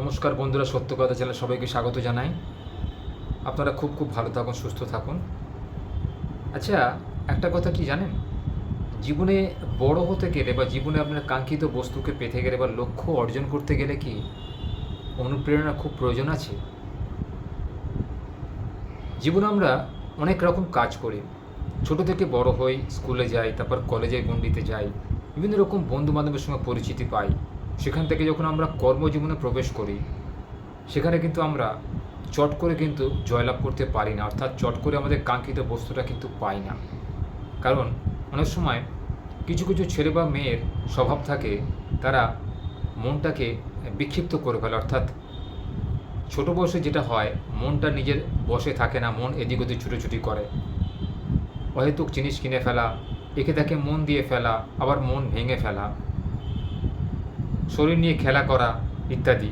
নমস্কার বন্ধুরা, সত্য কথা চ্যানেল সবাইকে স্বাগত জানাই। আপনারা খুব খুব ভালো থাকুন, সুস্থ থাকুন। আচ্ছা একটা কথা কি জানেন? জীবনে বড় হতে গেলে বা জীবনে আপনার কাঙ্ক্ষিত বস্তুকে পেতে গেলে বা লক্ষ্য অর্জন করতে গেলে কি অনুপ্রেরণা খুব প্রয়োজন আছে? জীবনে আমরা অনেক রকম কাজ করি। ছোট থেকে বড় হই, স্কুলে যাই, তারপর কলেজে গণ্ডিতে যাই, বিভিন্ন রকম বন্ধু বান্ধবের সঙ্গে পরিচিতি পাই। সেখান থেকে যখন আমরা কর্মজীবনে প্রবেশ করি, সেখানে কিন্তু আমরা চট করে কিন্তু জয়লাভ করতে পারি না, অর্থাৎ চট করে আমাদের কাঙ্ক্ষিত বস্তুটা কিন্তু পাই না। কারণ অনেক সময় কিছু কিছু ছেলে বা মেয়ের স্বভাব থাকে, তারা মনটাকে বিক্ষিপ্ত করে ফেলে, অর্থাৎ ছোট বয়সে যেটা হয়, মনটা নিজের বসে থাকে না, মন এদিক ওদিক ছুটোছুটি করে। অহেতুক জিনিস কিনে ফেলা, একে তাকে মন দিয়ে ফেলা, আবার মন ভেঙে ফেলা। শরীর নিয়ে খেলা করা ইত্যাদি।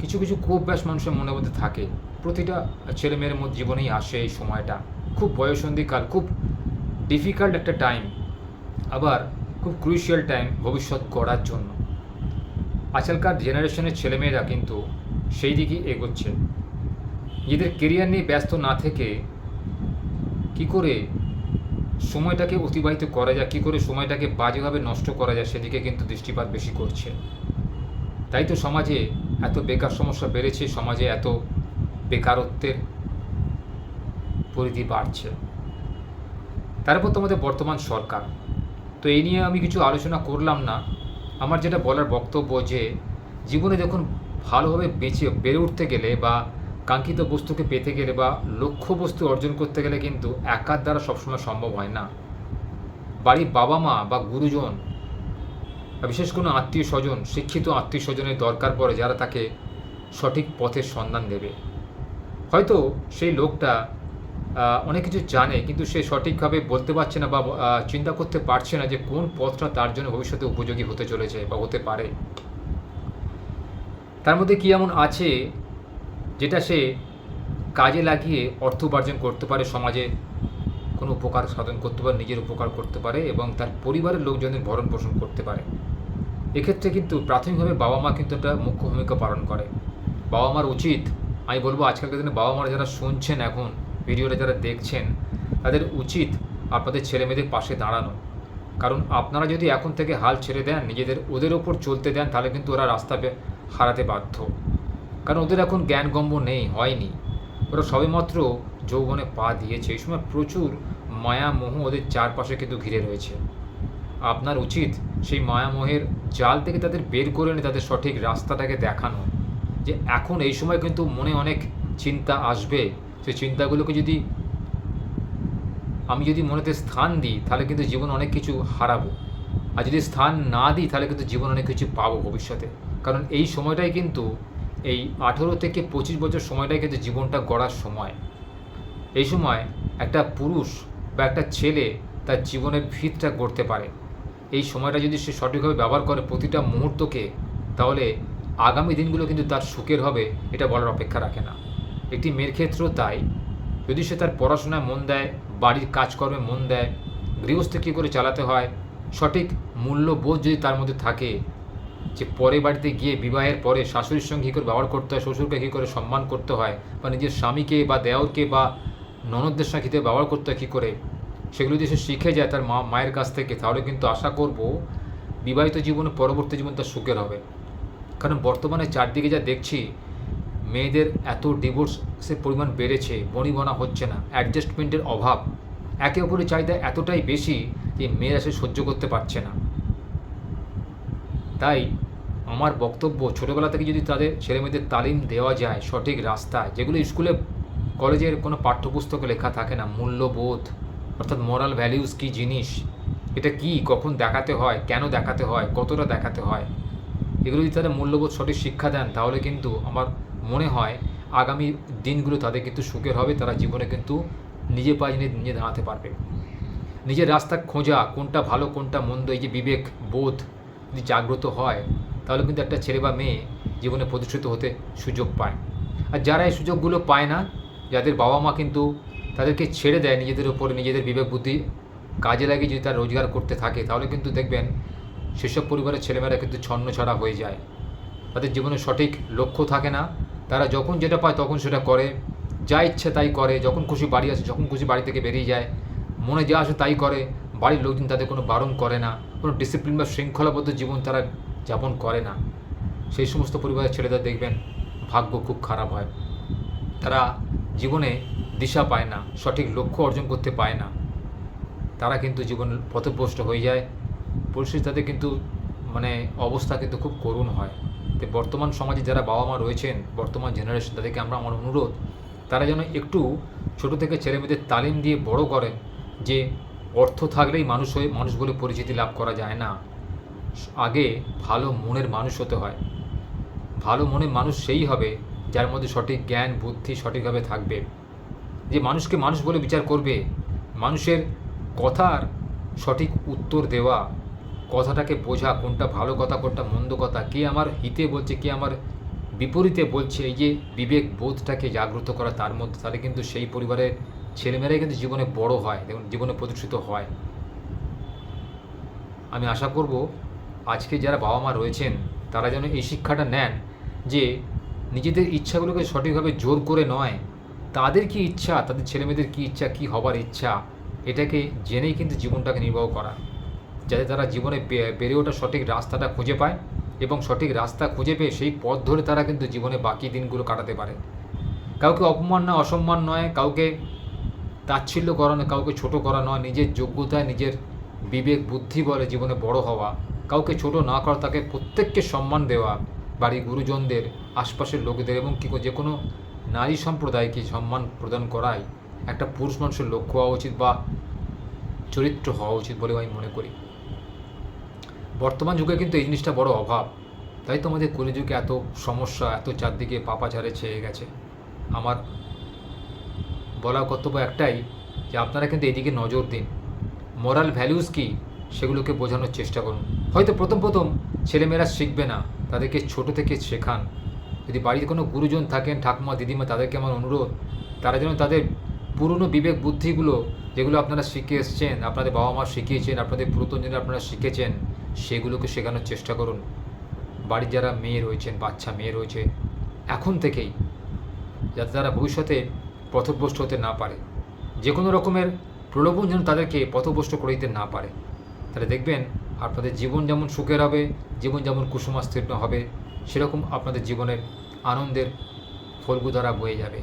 কিছু কিছু কুঅভ্যাস মানুষের মনের মধ্যে থাকে। প্রতিটা ছেলে মেয়ের মধ্যে জীবনেই আসে এই সময়টা। খুব বয়সন্ধিকাল খুব ডিফিকাল্ট একটা টাইম আবার খুব ক্রুশিয়াল টাইম ভবিষ্যৎ গড়ার জন্য। আজকালকার জেনারেশনের ছেলেমেয়েরা কিন্তু সেই দিকেই এগোচ্ছে। নিজেদের কেরিয়ার নিয়ে ব্যস্ত না থেকে কি করে সময়টাকে অতিবাহিত করা যায়, কী করে সময়টাকে বাজেভাবে নষ্ট করা যায় সেদিকে কিন্তু দৃষ্টিপাত বেশি করছে। তাই তো সমাজে এত বেকার সমস্যা বেড়েছে, সমাজে এত বেকারত্বের পরিধি বাড়ছে। তারপর তোমাদের বর্তমান সরকার। তো এই নিয়ে আমি কিছু আলোচনা করলাম না। আমার যেটা বলার বক্তব্য যে, জীবনে যখন ভালোভাবে বেঁচে, বেড়ে উঠতে গেলে বা কাঙ্ক্ষিত বস্তুকে পেতে গেলে বা লক্ষ্য বস্তু অর্জন করতে গেলে কিন্তু একার দ্বারা সবসময় সম্ভব হয় না। বাড়ির বাবা মা বা গুরুজন বিশেষ কোনো আত্মীয় স্বজন, শিক্ষিত আত্মীয় স্বজনের দরকার পড়ে যারা তাকে সঠিক পথের সন্ধান দেবে। হয়তো সেই লোকটা অনেক কিছু জানে কিন্তু সে সঠিকভাবে বলতে পারছে না বা চিন্তা করতে পারছে না যে কোন পথটা তার জন্য ভবিষ্যতে উপযোগী হতে চলেছে বা হতে পারে। তার মধ্যে কি এমন আছে যেটা সে কাজে লাগিয়ে অর্থ উপার্জন করতে পারে, সমাজে কোনো উপকার সাধন করতে পারে, নিজের উপকার করতে পারে এবং তার পরিবারের লোকজনের ভরণ পোষণ করতে পারে। এক্ষেত্রে কিন্তু প্রাথমিকভাবে বাবা মা কিন্তু একটা মুখ্য ভূমিকা পালন করে। বাবা মার উচিত, আমি বলব আজকালকার দিনে বাবা মারা যারা শুনছেন এখন, ভিডিওটা যারা দেখছেন, তাদের উচিত আপনাদের ছেলে মেয়েদের পাশে দাঁড়ানো। কারণ আপনারা যদি এখন থেকে হাল ছেড়ে দেন, নিজেদের, ওদের ওপর চলতে দেন, তাহলে কিন্তু ওরা রাস্তা হারাতে বাধ্য। কারণ ওদের এখন জ্ঞানগম্য নেই, হয়নি। ওরা সবেমাত্র যৌবনে পা দিয়েছে। এই সময় প্রচুর মায়া মোহ ওদের চারপাশে কিন্তু ঘিরে রয়েছে। আপনার উচিত সেই মায়ামোহের জাল থেকে তাদের বের করে এনে তাদের সঠিক রাস্তাটাকে দেখানো। যে এখন এই সময় কিন্তু মনে অনেক চিন্তা আসবে। সেই চিন্তাগুলোকে যদি আমি যদি মনেতে স্থান দিই, তাহলে কিন্তু জীবন অনেক কিছু হারাবো। আর যদি স্থান না দিই, তাহলে কিন্তু জীবন অনেক কিছু পাবো ভবিষ্যতে। কারণ এই সময়টাই কিন্তু এই আঠেরো থেকে পঁচিশ বছর সময়টাই কিন্তু জীবনটা গড়ার সময়। এই সময় একটা পুরুষ বা একটা ছেলে তার জীবনের ভিতটা গড়তে পারে। এই সময়টা যদি সে সঠিকভাবে ব্যবহার করে প্রতিটা মুহূর্তকে, তাহলে আগামী দিনগুলো কিন্তু তার সুখের হবে, এটা বলার অপেক্ষা রাখে না। একটি মেয়ের ক্ষেত্রেও তাই। যদি সে তার পড়াশোনায় মন দেয়, বাড়ির কাজকর্মে মন দেয় গৃহস্থ কী করে চালাতে হয়, সঠিক মূল্যবোধ যদি তার মধ্যে থাকে যে পরে বাড়িতে গিয়ে বিবাহের পরে শাশুড়ির সঙ্গে কী করে ব্যবহার করতে হয়, শ্বশুরকে কী করে সম্মান করতে হয়, বা নিজের স্বামীকে বা দেওরকে বা ননদদের সঙ্গে কী ব্যবহার করতে হয়, কী করে? সেগুলো যদি সে শিখে যায় তার মা, মায়ের কাছ থেকে, তাহলে কিন্তু আশা করব বিবাহিত জীবনে পরবর্তী জীবন তার সুখের হবে। কারণ বর্তমানে চারদিকে যা দেখছি, মেয়েদের এত ডিভোর্সের পরিমাণ বেড়েছে, বনিবনা হচ্ছে না অ্যাডজাস্টমেন্টের অভাব। একে অপরের চাহিদা এতটাই বেশি যে মেয়েরা সে সহ্য করতে পারছে না। তাই আমার বক্তব্য ছোটোবেলা থেকে যদি তাদের ছেলেমেয়েদের তালিম দেওয়া যায় সঠিক রাস্তায়, যেগুলো স্কুলে, কলেজের কোনো পাঠ্যপুস্তকে লেখা থাকে না, মূল্যবোধ, অর্থাৎ মোরাল ভ্যালিউস কী জিনিস, এটা কি, কখন দেখাতে হয়, কেন দেখাতে হয়, কতটা দেখাতে হয়, এগুলো যদি তারা মূল্যবোধ সঠিক শিক্ষা দেন, তাহলে কিন্তু আমার মনে হয় আগামী দিনগুলো তাদের কিন্তু সুখের হবে, তারা জীবনে কিন্তু নিজে পায়ে নিজে দাঁড়াতে পারবে। নিজের রাস্তা খোঁজা, কোনটা ভালো, কোনটা মন্দ, এই যে বিবেক, বোধ, যদি জাগ্রত হয় তাহলে কিন্তু একটা ছেলে বা মেয়ে জীবনে প্রতিষ্ঠিত হতে সুযোগ পায়। আর যারা এই সুযোগগুলো পায় না, যাদের বাবা মা কিন্তু তাদেরকে ছেড়ে দেয় নিজেদের উপরে নিজেদের বিবেক বুদ্ধি কাজে লাগিয়ে যদি তারা রোজগার করতে থাকে, তাহলে কিন্তু দেখবেন সেসব পরিবারের ছেলেমেয়েরা কিন্তু ছন্ন ছাড়া হয়ে যায়। তাদের জীবনে সঠিক লক্ষ্য থাকে না। তারা যখন যেটা পায় তখন সেটা করে। যা ইচ্ছে তাই করে। যখন খুশি বাড়ি আসে, যখন খুশি বাড়ি থেকে বেরিয়ে যায়, মনে যা আসে তাই করে। বাড়ির লোকজন তাদের কোনো বারণ করে না। কোনো ডিসিপ্লিন বা শৃঙ্খলাবদ্ধ জীবন তারা যাপন করে না। সেই সমস্ত পরিবারের ছেলেদের দেখবেন ভাগ্য খুব খারাপ হয়। তারা জীবনে দিশা পায় না, সঠিক লক্ষ্য অর্জন করতে পায় না। তারা কিন্তু জীবন পথভ্রষ্ট হয়ে যায়। পরিস্থিতি তাদের কিন্তু মানে অবস্থা কিন্তু খুব করুণ হয়। তো বর্তমান সমাজে যারা বাবা মা রয়েছেন, বর্তমান জেনারেশন তাদেরকে আমরা আমার অনুরোধ, তারা যেন একটু ছোটো থেকে ছেলে মেয়েদের তালিম দিয়ে বড় করেন যে অর্থ থাকলেই মানুষ হয়ে, মানুষ বলে পরিচিতি লাভ করা যায় না। আগে ভালো মনের মানুষ হতে হয়। ভালো মনের মানুষ সেই হবে যার মধ্যে সঠিক জ্ঞান, বুদ্ধি সঠিকভাবে থাকবে। যে মানুষকে মানুষ বলে বিচার করবে, মানুষের কথার সঠিক উত্তর দেওয়া, কথাটাকে বোঝা, কোনটা ভালো কথা, কোনটা মন্দ কথা, কে আমার হিতে বলছে, কে আমার বিপরীতে বলছে, এই যে বিবেক বোধটাকে জাগ্রত করা তার মধ্যে, তাহলে কিন্তু সেই পরিবারের ছেলেমেয়েরাই কিন্তু জীবনে বড় হয় এবং জীবনে প্রতিষ্ঠিত হয়। আমি আশা করব আজকে যারা বাবা মা রয়েছেন, তারা যেন এই শিক্ষাটা নেন যে নিজেদের ইচ্ছাগুলোকে সঠিকভাবে জোর করে নয়। তাদের কি ইচ্ছা, তাদের ছেলেমেয়েদের কী ইচ্ছা, কী হবার ইচ্ছা, এটাকে জেনেই কিন্তু জীবনটাকে নির্বাহ করা। যাতে তারা জীবনে বেড়ে ওঠা সঠিক রাস্তাটা খুঁজে পায় এবং সঠিক রাস্তা খুঁজে পেয়ে সেই পথ ধরে তারা কিন্তু জীবনে বাকি দিনগুলো কাটাতে পারে। কাউকে অপমান নয়, অসম্মান নয়, কাউকে তাচ্ছিল্য করা নয়, কাউকে ছোট করা নয়, নিজের যোগ্যতায় নিজের বিবেক, বুদ্ধি বলে জীবনে বড় হওয়া। কাউকে ছোট না করা, তাকে প্রত্যেককে সম্মান দেওয়া। বাড়ির গুরুজনদের, আশপাশের লোকদের এবং কি যে কোনো নারী সম্প্রদায়কে সম্মান প্রদান করাই একটা পুরুষ মানুষের লক্ষ্য হওয়া উচিত বা চরিত্র হওয়া উচিত বলে আমি মনে করি। বর্তমান যুগে কিন্তু এই জিনিসটা বড় অভাব। তাই তো আমাদের কলিযুগে এত সমস্যা, এত চারদিকে পাপাচারে ছেয়ে গেছে। আমার বলা কর্তব্য একটাই যে আপনারা কিন্তু এদিকে নজর দিন। মোরাল ভ্যালুস কী? সেগুলোকে বোঝানোর চেষ্টা করুন। হয়তো প্রথম প্রথম ছেলেমেয়েরা শিখবে না, তাদেরকে ছোট থেকে শেখান। যদি বাড়িতে কোনো গুরুজন থাকেন, ঠাকুমা, দিদিমা, তাদেরকে আমার অনুরোধ, তারা যেন তাদের পুরনো বিবেক বুদ্ধিগুলো যেগুলো আপনারা শিখে এসছেন, আপনাদের বাবা মা শিখিয়েছেন, আপনাদের পুরাতনজনে আপনারা শিখেছেন, সেগুলোকে শেখানোর চেষ্টা করুন। বাড়ির যারা মেয়ে রয়েছেন, বাচ্চা মেয়ে রয়েছে, এখন থেকেই যাতে তারা ভবিষ্যতে পথভ্রষ্ট হতে না পারে। যে কোনো রকমের প্রলোভন যেন তাদেরকে পথভ্রষ্ট করে দিতে না পারে। তাহলে দেখবেন আপনাদের জীবন যেমন সুখের হবে, জীবন যেমন কুসুমাস্তীর্ণ হবে, সেরকম আপনাদের জীবনের আনন্দের ফলগুধারা বয়ে যাবে।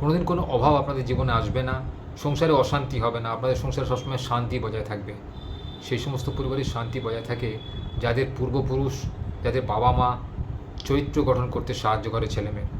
কোনোদিন কোনো অভাব আপনাদের জীবনে আসবে না, সংসারে অশান্তি হবে না, আপনাদের সংসারে সবসময় শান্তি বজায় থাকবে। সেই সমস্ত পরিবারের শান্তি বজায় থাকে যাদের পূর্বপুরুষ, যাদের বাবা মা চরিত্র গঠন করতে সাহায্য করে ছেলেমেয়ে